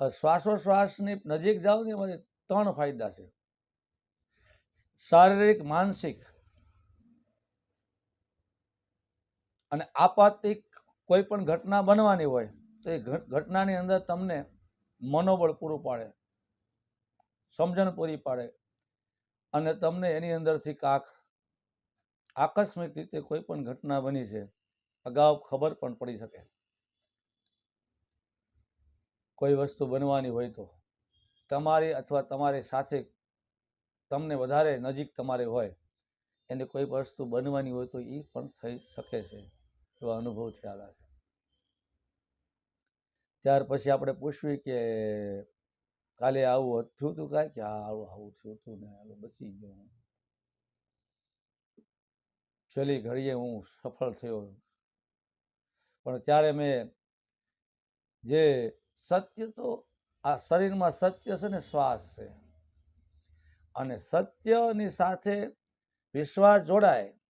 શ્વાસોશ્વાસની નજીક જાઓ ને એમાં ત્રણ ફાયદા છે. શારીરિક, માનસિક અને આપાતિક કોઈ પણ ઘટના બનવાની હોય તો એ ઘટનાની અંદર તમને મનોબળ પૂરું પાડે, સમજણ પૂરી પાડે અને તમને એની અંદરથી કાંક આકસ્મિક રીતે કોઈ પણ ઘટના બની છે, અગાઉ ખબર પણ પડી શકે. કોઈ વસ્તુ બનવાની હોય તો તમારી અથવા તમારી સાથે તમને વધારે નજીક તમારે હોય, એને કોઈ વસ્તુ બનવાની હોય તો એ પણ થઈ શકે છે, એવા અનુભવ થયેલા છે. ત્યાર પછી આપણે પૂછવી કે કાલે આવું થયું હતું કાંઈ? કે હા, આવું આવું થયું હતું ને હાલો બચી ગયો હું. છેલ્લી ઘડીએ હું સફળ થયો. પણ ત્યારે મેં જે સત્ય તો આ શરીરમાં સત્ય છે ને શ્વાસ છે. અને સત્યની સાથે વિશ્વાસ જોડાય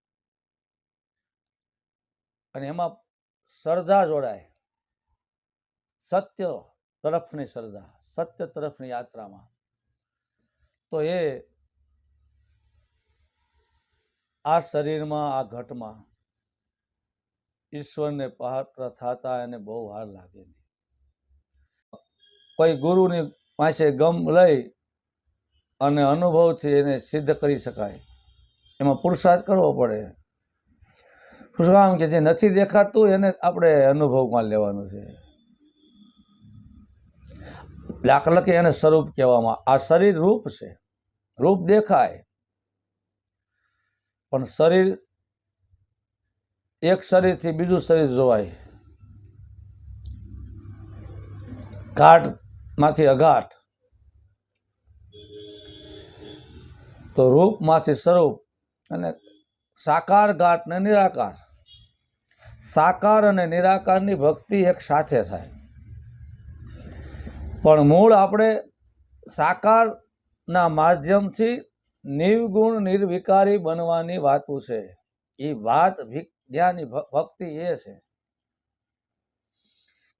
અને એમાં શ્રદ્ધા જોડાય. સત્ય તરફની શ્રદ્ધા, સત્ય તરફની યાત્રામાં. તો એ આ શરીરમાં, આ ઘટમાં ઈશ્વરને પાત્ર થતા એને બહુ વાર લાગે કોઈ ગુરુની પાસે ગમ લઈ અને અનુભવથી એને સિદ્ધ કરી શકાય. એમાં પુરુષાર્થ કરવો પડે. શું કે જે નથી દેખાતું, એને આપણે અનુભવમાં લેવાનું છે. દાખલા કે એને સ્વરૂપ કહેવામાં, આ શરીર રૂપ છે. રૂપ દેખાય. પણ શરીર, એક શરીરથી બીજું શરીર જોવાય. ઘાટમાંથી અઘાટ તો રૂપમાંથી સ્વરૂપ અને સાકાર ઘાટ ને નિરાકાર. સાકાર અને નિરાકારની ભક્તિ એક સાથે થાય. પણ મૂળ આપણે સાકારના માધ્યમથી નિર્ગુણ, નિર્વિકારી બનવાની વાતું છે. એ વાત વિજ્ઞાની ભક્તિ એ છે.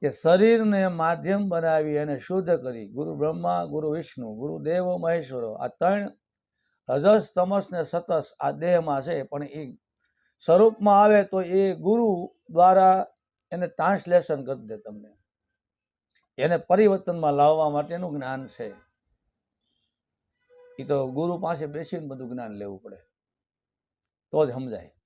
કે શરીરને માધ્યમ બનાવી અને શુદ્ધ કરી. ગુરુ બ્રહ્મા, ગુરુ વિષ્ણુ, ગુરુ દેવ, મહેશ્વરો. આ ત્રણ રજસ, તમસ સતસ આ દેહમાં છે, પણ એ સ્વરૂપમાં આવે તો એ ગુરુ દ્વારા એને ટ્રાન્સલેશન કરી દે તમને. એને પરિવર્તનમાં લાવવા માટેનું જ્ઞાન છે. એ તો ગુરુ પાસે બેસીને બધું જ્ઞાન લેવું પડે. તો જ સમજાય.